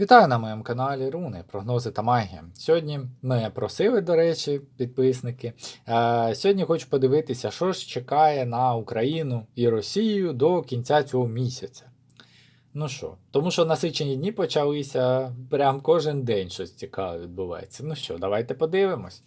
Вітаю на моєму каналі Руни, прогнози та магія. Сьогодні ми просили, до речі, підписники. Е, сьогодні хочу подивитися, що ж чекає на Україну і Росію до кінця цього місяця. Ну що, тому що насичені дні почалися, прям кожен день щось цікаве відбувається. Ну що, давайте подивимось.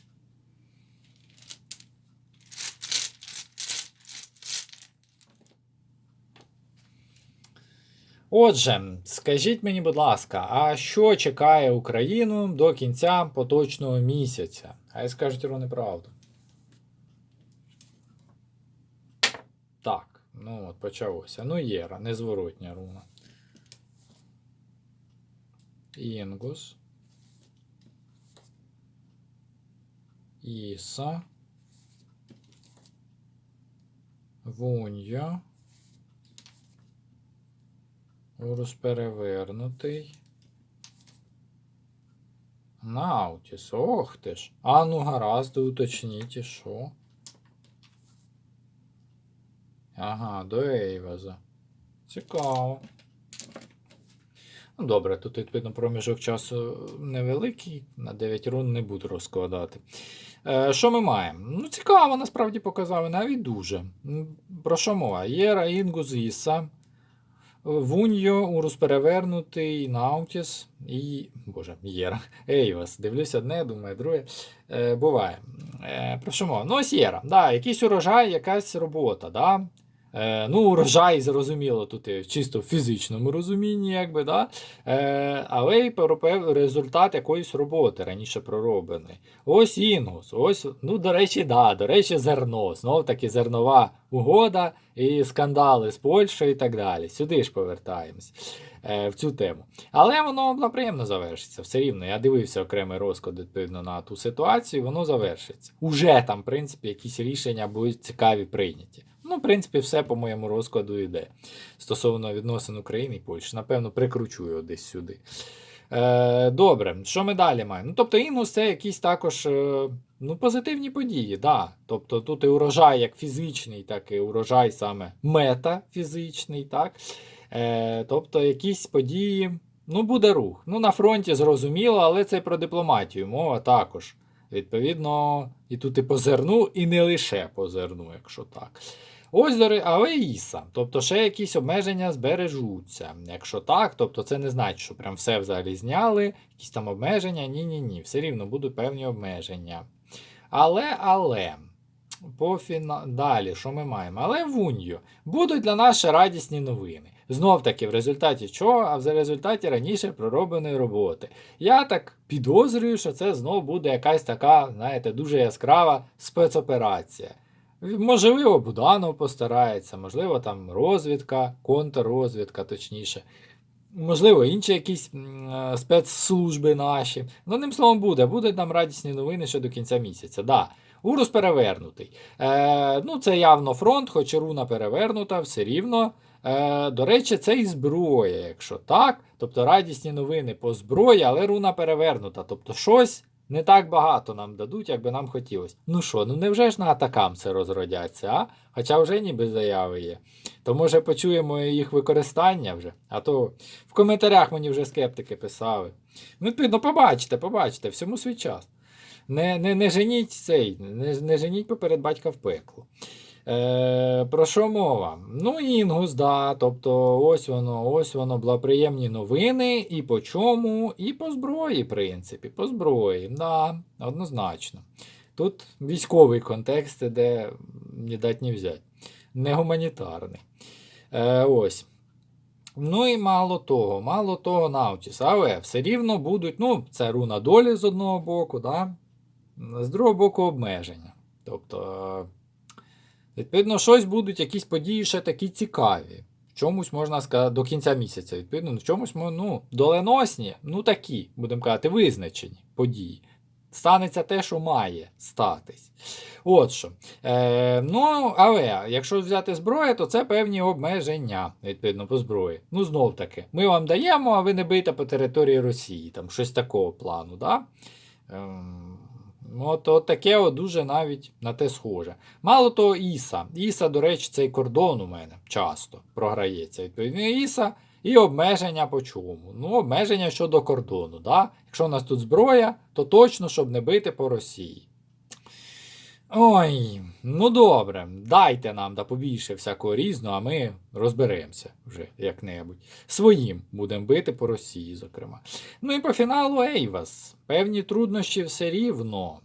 Отже, скажіть мені, будь ласка, а що чекає Україну до кінця поточного місяця? Хай скажуть руни правду. Так, ну от почалося. Ну, Єра, незворотня руна. Інгус. Іса. Вунья. Урус перевернутий. Наутіс. Ох ти ж. А ну гаразд, уточніть, і що? Ага, до Ейваза. Цікаво. Ну, добре, тут відповідно проміжок часу невеликий, на 9 рун не буду розкладати. Е, що ми маємо? Ну, цікаво, насправді показали, навіть дуже. Про що мова? Єра, Інгус, Іса. Вуньо, Урус перевернутий, Наутіс і. Боже, Єра. Ейвас. Дивлюсь одне, думаю, друге. Е, буває. Е, про що мова? Ну, ось Єра. Да, якийсь урожай, якась робота. Да? Е, ну, урожай, зрозуміло, тут і чисто в фізичному розумінні, якби, да? е, але й результат якоїсь роботи раніше пророблений. Ось інгус, ось, ну, до речі, да, до речі, зерно. Знов таки зернова угода і скандали з Польщею і так далі. Сюди ж повертаємось е, в цю тему. Але воно благоприємно завершиться. Все рівно. Я дивився окремий розклад відповідно на ту ситуацію, воно завершиться. Уже там, в принципі, якісь рішення будуть цікаві прийняті. Принципі, все по моєму розкладу йде. Стосовно відносин України і Польщі. Напевно, прикручу його десь сюди. Е, добре, що ми далі маємо? Ну, тобто, Інус це якісь також е, ну, позитивні події. Да. Тобто тут і урожай як фізичний, так і урожай саме метафізичний. Так? Е, тобто якісь події, ну, буде рух. Ну, на фронті зрозуміло, але це про дипломатію. Мова також. Відповідно, і тут і по зерну, і не лише по зерну, якщо так. Ре- але Тобто ще якісь обмеження збережуться. Якщо так, тобто це не значить, що прям все взагалі зняли, якісь там обмеження. Ні-ні ні. Все рівно будуть певні обмеження. Але, але. По фіна... Далі, що ми маємо? Але в будуть для нас ще радісні новини. Знов таки, в результаті чого? А в результаті раніше проробленої роботи. Я так підозрюю, що це знов буде якась така, знаєте, дуже яскрава спецоперація. Можливо, Буданов постарається, можливо, там розвідка, контррозвідка, точніше. Можливо, інші якісь е, спецслужби наші. Ну, одним словом, буде. Будуть нам радісні новини ще до кінця місяця. Да. Урус перевернутий. Е, ну, це явно фронт, хоч руна перевернута, все рівно. Е, до речі, це і зброя, якщо так. Тобто радісні новини по зброї, але руна перевернута. Тобто щось не так багато нам дадуть, як би нам хотілося. Ну що, ну невже ж на атакам це розродяться, а? Хоча вже ніби заяви є. То може почуємо їх використання вже. А то в коментарях мені вже скептики писали. Ну, відповідно, побачите, побачите, всьому свій час. Не, не, не женіть цей, не, не женіть поперед батька в пекло. Е, про що мова? Ну, Інгус, да, тобто ось воно, ось воно, благоприємні новини, і по чому, і по зброї, в принципі, по зброї, да, однозначно. Тут військовий контекст іде, ні дать ні взять. Не гуманітарний. Е, ось. Ну і мало того, мало того, Наутіс, але все рівно будуть, ну, це руна долі з одного боку, да? з другого боку обмеження. Тобто, відповідно, щось будуть якісь події ще такі цікаві. В чомусь можна сказати до кінця місяця. Відповідно, в чомусь ну, доленосні, ну такі, будемо казати, визначені події. Станеться те, що має статись. От що. Е, ну, але якщо взяти зброю, то це певні обмеження, відповідно, по зброї. Ну, знов таки, ми вам даємо, а ви не бийте по території Росії, там щось такого плану. Да? Ем, от, от таке от дуже навіть на те схоже. Мало того, Іса. Іса, до речі, цей кордон у мене часто програється. Відповідно, Іса І обмеження по чому? Ну, обмеження щодо кордону. Да? Якщо у нас тут зброя, то точно, щоб не бити по Росії. Ой, ну добре, дайте нам да побільше всякого різного, а ми розберемося вже як-небудь. Своїм будемо бити по Росії, зокрема. Ну і по фіналу Ейвас. Певні труднощі все рівно.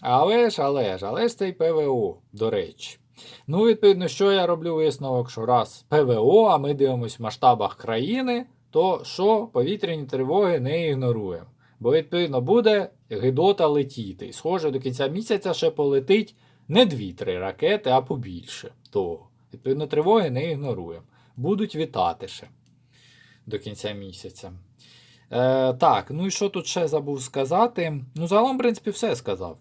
Але ж, але ж, але ж це й ПВО, до речі. Ну, відповідно, що я роблю висновок, що раз ПВО, а ми дивимося в масштабах країни, то що повітряні тривоги не ігноруємо. Бо, відповідно, буде гидота летіти. Схоже, до кінця місяця ще полетить не 2-3 ракети, а побільше того. Відповідно, тривоги не ігноруємо. Будуть вітати ще до кінця місяця. Е, так, ну і що тут ще забув сказати? Ну, загалом, в принципі, все сказав.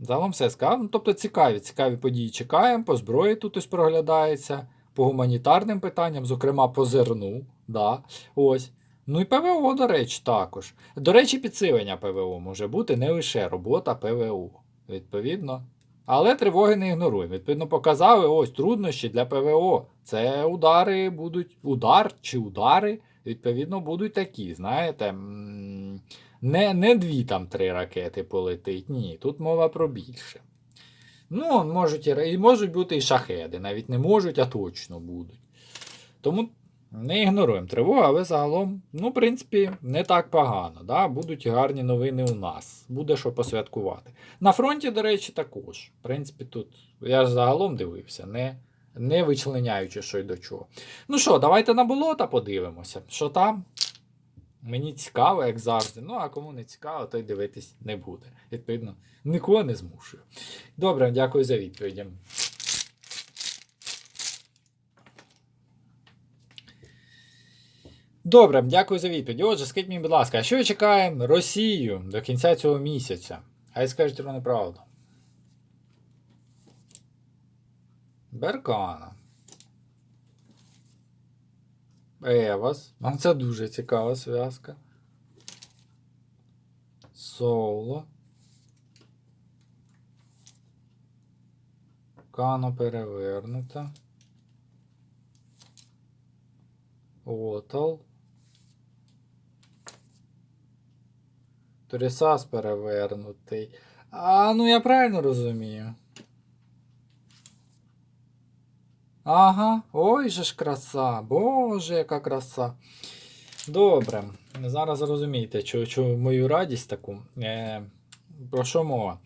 Загалом все сказав. Ну, тобто цікаві, цікаві події чекаємо, по зброї тут ось проглядається, по гуманітарним питанням, зокрема по зерну. Да, ось. Ну і ПВО, до речі, також. До речі, підсилення ПВО може бути не лише робота ПВО, відповідно. Але тривоги не ігноруємо. Відповідно, показали ось труднощі для ПВО. Це удари будуть, удар чи удари, відповідно, будуть такі, знаєте. Не, не дві там три ракети полетить. Ні, тут мова про більше. Ну, можуть і можуть бути і шахеди. Навіть не можуть, а точно будуть. Тому не ігноруємо тривогу, але загалом, ну, в принципі, не так погано. Да? Будуть гарні новини у нас. Буде що посвяткувати. На фронті, до речі, також. В принципі, тут я ж загалом дивився, не, не вичленяючи, що й до чого. Ну що, давайте на болота подивимося. Що там? Мені цікаво, як завжди. Ну, а кому не цікаво, той дивитись не буде. Відповідно, нікого не змушую. Добре, дякую за відповіді. Добре, дякую за відповідь. Отже, скажіть мені, будь ласка, а що чекаємо Росію до кінця цього місяця? Хай скажуть про неправду. Беркана. Евас. Нам це дуже цікава зв'язка. Соло. Кано перевернута. Отал. Торісас перевернутий. А, ну я правильно розумію. Ага, ой же ж краса, боже, яка краса. Добре, зараз зрозумієте, чу, мою радість таку. Е, про що мова?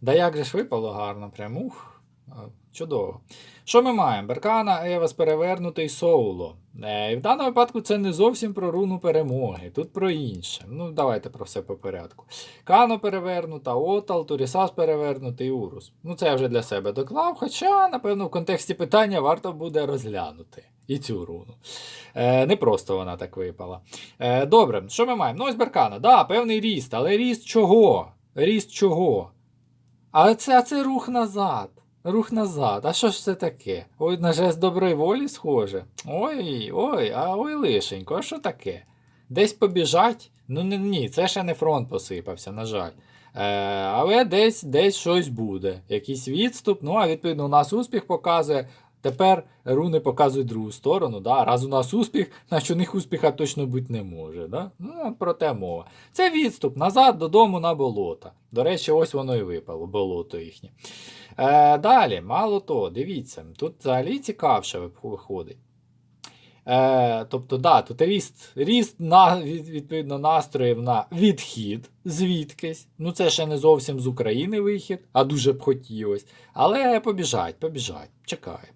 Да як же ж випало гарно, прям ух, чудово. Що ми маємо? Беркана, Евас перевернутий Соуло. Е, в даному випадку це не зовсім про руну перемоги, тут про інше. Ну, давайте про все по порядку. Кано перевернута, Отал, Турісас перевернутий, Урус. Ну, це я вже для себе доклав, хоча, напевно, в контексті питання варто буде розглянути і цю руну. Е, не просто вона так випала. Е, добре, що ми маємо? Ну, ось Беркана, да, певний ріст, але ріст чого? Ріст чого? А це, а це рух назад. Рух назад. А що ж це таке? Ой, на жест доброї волі схоже. Ой, ой, а ой лишенько, а що таке? Десь побіжать? Ну ні, це ще не фронт посипався, на жаль. Е, але десь, десь щось буде. Якийсь відступ. Ну, а відповідно, у нас успіх показує. Тепер руни показують другу сторону. Да? Раз у нас успіх, значить у них успіха точно бути не може. Да? Ну, про те мова. Це відступ назад додому на болото. До речі, ось воно і випало, болото їхнє. Е, далі, мало того, дивіться, тут взагалі цікавше виходить. Е, тобто, да, тут ріст, ріст на, відповідно настроїв на відхід звідкись. Ну, це ще не зовсім з України вихід, а дуже б хотілося. Але побіжать, побіжать, чекає.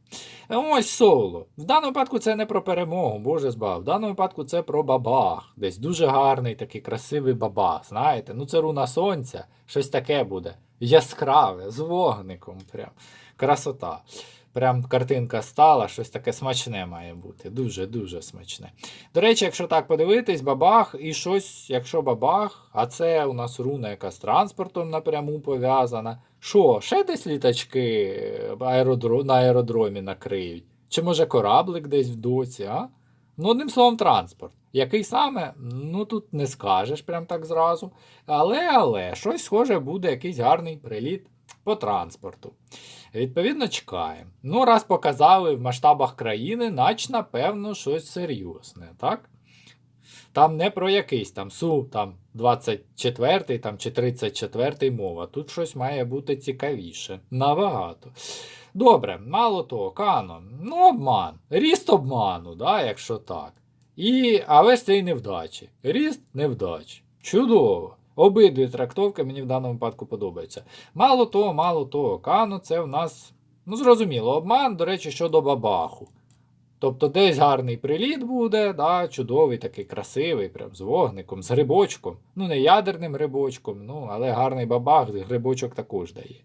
Ось соло. В даному випадку це не про перемогу, боже збав. В даному випадку це про бабах. Десь дуже гарний такий красивий бабах. Знаєте, ну це руна сонця, щось таке буде. Яскраве, з вогником. Прям. Красота. Прям картинка стала, щось таке смачне має бути. Дуже-дуже смачне. До речі, якщо так подивитись, бабах і щось, якщо бабах, а це у нас руна, яка з транспортом напряму пов'язана. Що, ще десь літачки е, аеродро... на аеродромі накриють? Чи може кораблик десь в доці, а? Ну, одним словом, транспорт. Який саме, ну тут не скажеш прям так зразу. Але, але, щось схоже буде, якийсь гарний приліт по транспорту. Відповідно, чекаємо. Ну, раз показали в масштабах країни, нач, напевно, щось серйозне, так? Там не про якийсь там Су там 24 там, чи 34 мова. Тут щось має бути цікавіше. Набагато. Добре, мало того, канон. Ну, обман. Ріст обману, да, якщо так. І, але ж це і невдачі. Ріст невдачі. Чудово. Обидві трактовки мені в даному випадку подобаються. Мало того, мало того, Кану це в нас, ну зрозуміло, обман, до речі, щодо бабаху. Тобто десь гарний приліт буде, да, чудовий, такий красивий, прям з вогником, з грибочком. Ну, не ядерним грибочком, ну, але гарний бабах, грибочок також дає.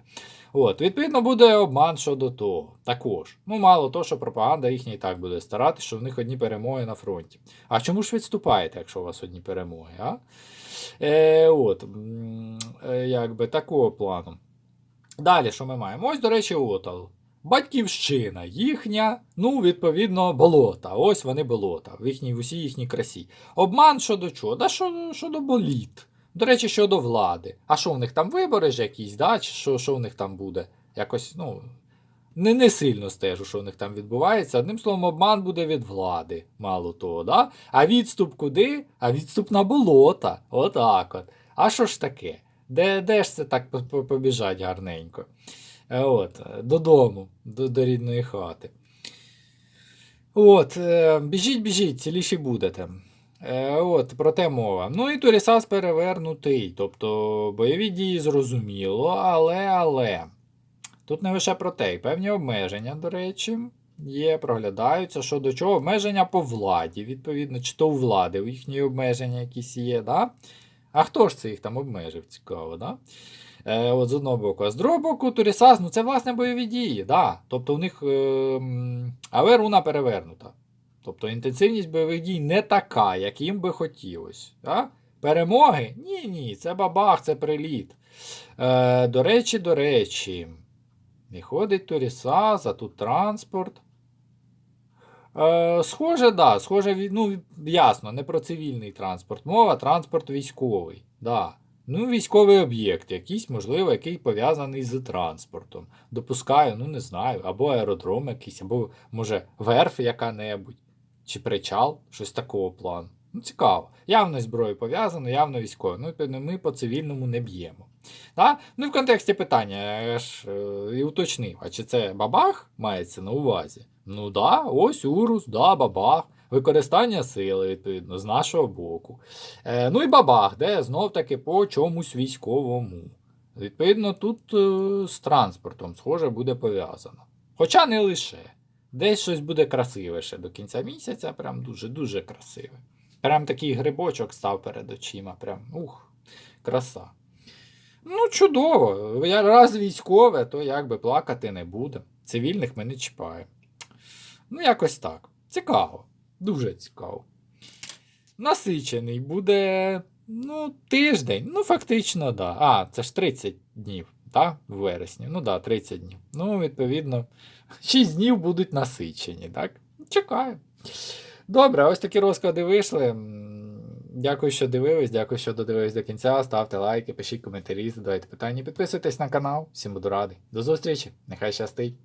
От, відповідно, буде обман щодо того. Також. Ну, мало того, що пропаганда їхня і так буде старатися, що в них одні перемоги на фронті. А чому ж відступаєте, якщо у вас одні перемоги? а? Е, от, е, якби такого плану. Далі, що ми маємо? Ось, до речі, Отал. Батьківщина їхня, ну, відповідно, болота. Ось вони болота, в, їхній, в усій їхній красі. Обман щодо чого? Да що, щодо боліт. До речі, щодо влади. А що в них там вибори ж якісь, да? чи що, що в них там буде? Якось, ну, не, не сильно стежу, що в них там відбувається. Одним словом, обман буде від влади, мало того, да? А відступ куди? А відступ на болота. Отак от. А що ж таке? Де, де ж це так по- по- побіжать гарненько? Е, От, додому, до, до рідної хати. От, е, біжіть, біжіть, ціліші будете. Е, от, про те мова. Ну і Турісас перевернутий. Тобто бойові дії зрозуміло, але, але. Тут не лише про те, і певні обмеження, до речі, є, проглядаються. Що до чого? Обмеження по владі, відповідно, чи то у влади у їхні обмеження якісь є, да? А хто ж це їх там обмежив? Цікаво, да? Е, от з одного боку. А з другого боку, Турісас, ну це власне бойові дії, да. Тобто у них. Е, але руна перевернута. Тобто інтенсивність бойових дій не така, як їм би хотілося. Да? Перемоги? Ні, ні, це бабах, це приліт. Е, до речі, до речі. Не ходить Турісас, а тут транспорт. Е, схоже, да, схоже, ну, ясно, не про цивільний транспорт. Мова, транспорт військовий. Да. Ну, військовий об'єкт, якийсь, можливо, який пов'язаний з транспортом. Допускаю, ну не знаю, або аеродром якийсь, або, може, верф яка-небудь, чи причал, щось такого плану. Ну, цікаво. Явно зброю пов'язано, явно військово. Ну, ми по цивільному не б'ємо. Да? Ну і в контексті питання я ж е, і уточнив, а чи це бабах мається на увазі? Ну да, ось урус, да, бабах. Використання сили, відповідно, з нашого боку. Е, ну і бабах, де знов-таки по чомусь військовому. Відповідно, тут е, з транспортом, схоже, буде пов'язано. Хоча не лише. Десь щось буде красиве ще до кінця місяця, прям дуже-дуже красиве. Прям такий грибочок став перед очима. Прям ух, краса. Ну, чудово. Я раз військове, то якби плакати не буде. Цивільних ми не чіпаємо. Ну, якось так. Цікаво. Дуже цікаво. Насичений буде. Ну, тиждень. Ну, фактично, да. А, це ж 30 днів, так? В вересні. Ну да, 30 днів. Ну, відповідно, 6 днів будуть насичені, так? Чекаю. Добре, ось такі розклади вийшли. Дякую, що дивились, дякую, що додивились до кінця. Ставте лайки, пишіть коментарі, задавайте питання, підписуйтесь на канал. Всім буду радий. До зустрічі, нехай щастить.